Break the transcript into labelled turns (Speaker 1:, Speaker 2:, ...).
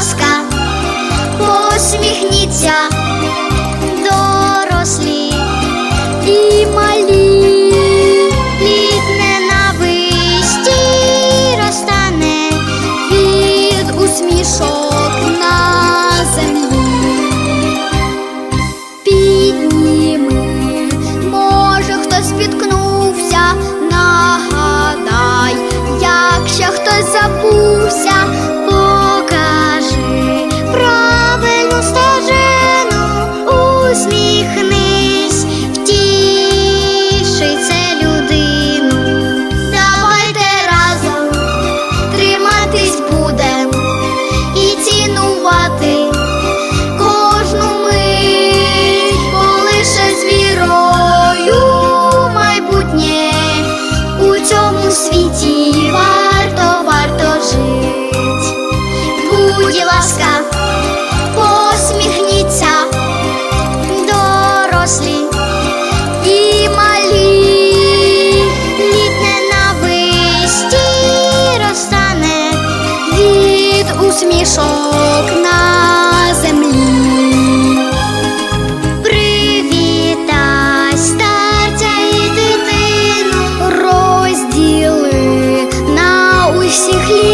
Speaker 1: ласка, посміхніться. мішок на землі. Привітай старця і дитину розділи на усіх літ.